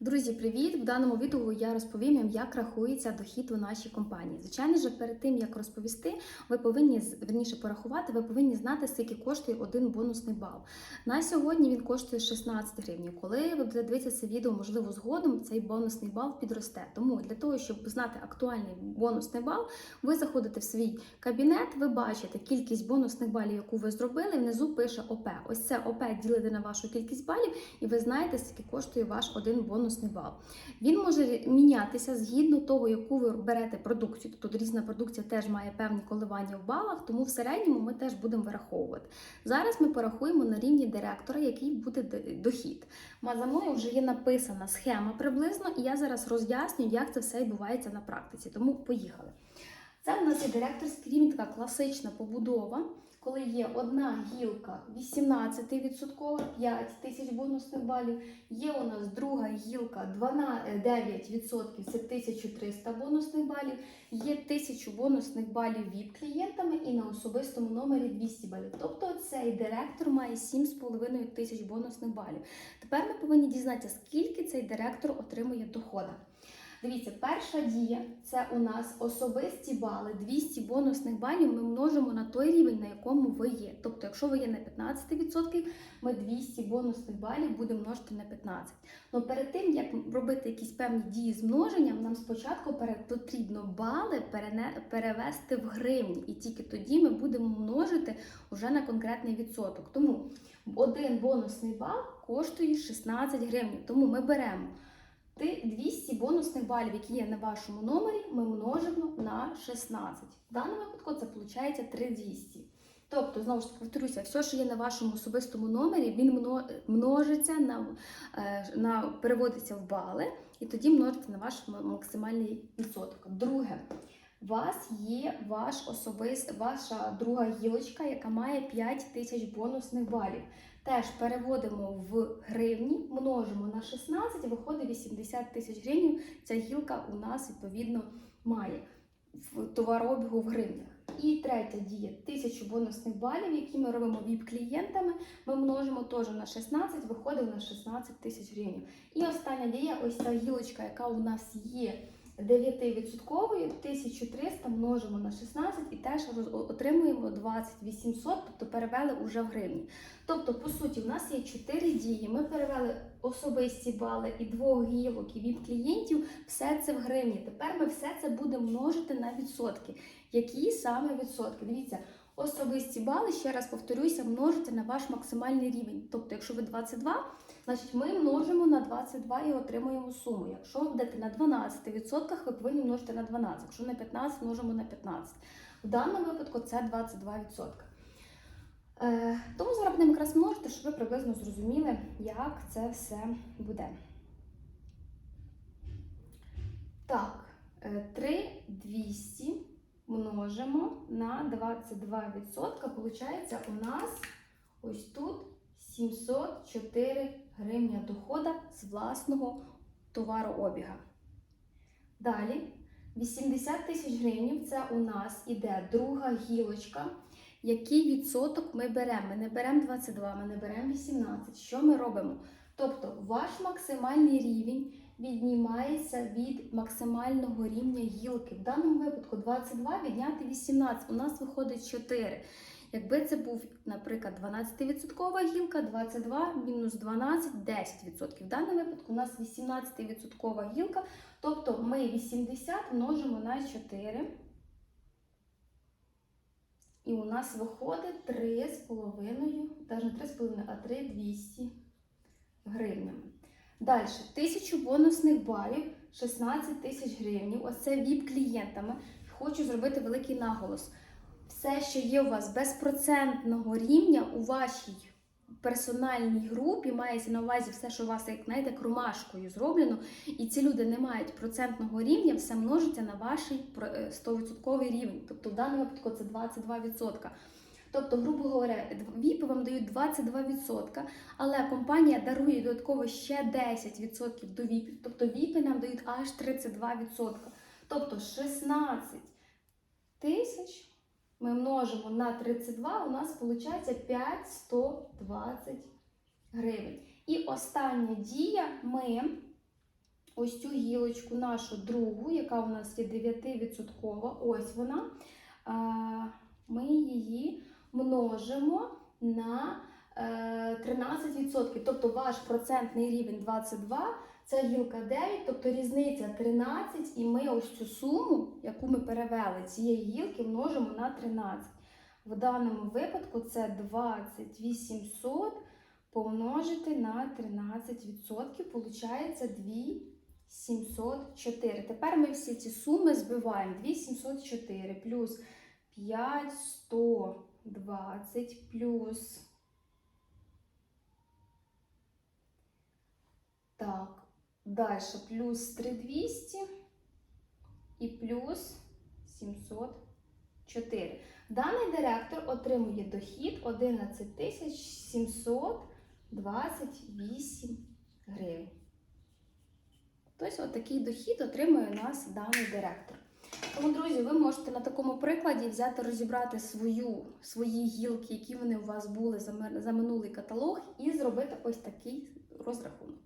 Друзі, привіт! В даному відео я розповім як рахується дохід у нашій компанії. Звичайно ж, перед тим як розповісти, ви повинні верніше порахувати, ви повинні знати, скільки коштує один бонусний бал. На сьогодні він коштує 16 гривень. Коли ви будете дивитися це відео, можливо, згодом цей бонусний бал підросте. Тому для того, щоб знати актуальний бонусний бал, ви заходите в свій кабінет, ви бачите кількість бонусних балів, яку ви зробили. Внизу пише ОП. Ось це ОП ділите на вашу кількість балів, і ви знаєте, скільки коштує ваш один бонусний бал. Він може мінятися згідно того, яку ви берете продукцію. Тобто різна продукція теж має певні коливання в балах, тому в середньому ми теж будемо вираховувати. Зараз ми порахуємо на рівні директора, який буде дохід. За мною вже є написана схема приблизно, і я зараз роз'ясню, як це все відбувається на практиці. Тому поїхали. Це у нас є директорський рівень, така класична побудова, коли є одна гілка 18%, 5 тисяч бонусних балів. Є у нас друга гілка 12, 9%, це 1300 бонусних балів. Є 1000 бонусних балів від клієнтами і на особистому номері 200 балів. Тобто цей директор має 7,5 тисяч бонусних балів. Тепер ми повинні дізнатися, скільки цей директор отримує доходу. Дивіться, перша дія це у нас особисті бали. 200 бонусних балів ми множимо на той рівень, на якому ви є. Тобто, якщо ви є на 15%, ми 200 бонусних балів будемо множити на 15. Ну перед тим як робити якісь певні дії з множенням, нам спочатку потрібно бали перевести в гривні, і тільки тоді ми будемо множити вже на конкретний відсоток. Тому один бонусний бал коштує 16 гривень. Тому ми беремо. Ти 200 бонусних балів, які є на вашому номері, ми множимо на 16. В даному випадку це виходить 3200. Тобто, знову ж таки, повторюся, все, що є на вашому особистому номері, він множиться на, е, на переводиться в бали, і тоді множиться на ваш максимальний відсоток. Друге, у вас є ваш особис, ваша друга гілочка, яка має 5 тисяч бонусних балів. Теж переводимо в гривні, множимо на 16, виходить 80 тисяч гривень. Ця гілка у нас відповідно має в товарообігу в гривнях. І третя дія 1000 бонусних балів, які ми робимо віп-клієнтами. Ми множимо теж на 16, виходить на 16 тисяч гривень. І остання дія, ось ця гілочка, яка у нас є 9%, 1300 множимо на 16 і теж отримуємо 2800, тобто перевели уже в гривні. Тобто, по суті, в нас є 4 дії. Ми перевели особисті бали і двох гілок і від клієнтів, все це в гривні. Тепер ми все це будемо множити на відсотки. Які саме відсотки? Дивіться, особисті бали, ще раз повторюся, множите на ваш максимальний рівень. Тобто, якщо ви 22, значить ми множимо на 22 і отримуємо суму. Якщо на 12%, ви повинні множити на 12. Якщо на 15, множимо на 15. В даному випадку це 22%. Е, тому зараз якраз множити, щоб ви приблизно зрозуміли, як це все буде. Так, е, 3200 множимо на 22%. Получається у нас ось тут 704 гривня дохода з власного товарообіга. Далі 80 тисяч гривень це у нас іде друга гілочка. Який відсоток ми беремо? Ми не беремо 22, ми не беремо 18. Що ми робимо? Тобто ваш максимальний рівень віднімається від максимального рівня гілки. В даному випадку 22 відняти 18. У нас виходить 4. Якби це був, наприклад, 12% гілка, 22 мінус 12 10%. В даному випадку у нас 18% гілка, тобто ми 80 множимо на 4. І у нас виходить 3,5, навіть не 3,5, а 3,200 гривнями. Далі, 1000 бонусних балів, 16 тисяч гривень. Оце віп клієнтами. Хочу зробити великий наголос. Все, що є у вас безпроцентного рівня у вашій персональній групі, мається на увазі все, що у вас, як знаєте, кромашкою зроблено, і ці люди не мають процентного рівня, все множиться на ваш про- е, 100% рівень. Тобто в даному випадку це 22%. Тобто, грубо говоря, ВІПи вам дають 22%, але компанія дарує додатково ще 10% до ВІПів. Тобто ВІПи нам дають аж 32%. Тобто 16 тисяч ми множимо на 32, у нас виходить 5120 гривень. І остання дія ми ось цю гілочку, нашу другу, яка у нас є 9%, ось вона, ми її множимо на е, 13%. Тобто ваш процентний рівень 22, це гілка 9, тобто різниця 13, і ми ось цю суму, яку ми перевели цієї гілки, множимо на 13. В даному випадку це 2800 помножити на 13%, получається 2704. Тепер ми всі ці суми збиваємо. 2704 плюс 5120 плюс. Так, далі плюс 3200 і плюс 704. Даний директор отримує дохід 11 728 гривень. Тобто, отакий дохід отримує у нас даний директор. Тому, друзі, ви можете на такому прикладі взяти, розібрати свою, свої гілки, які вони у вас були за, за минулий каталог, і зробити ось такий розрахунок.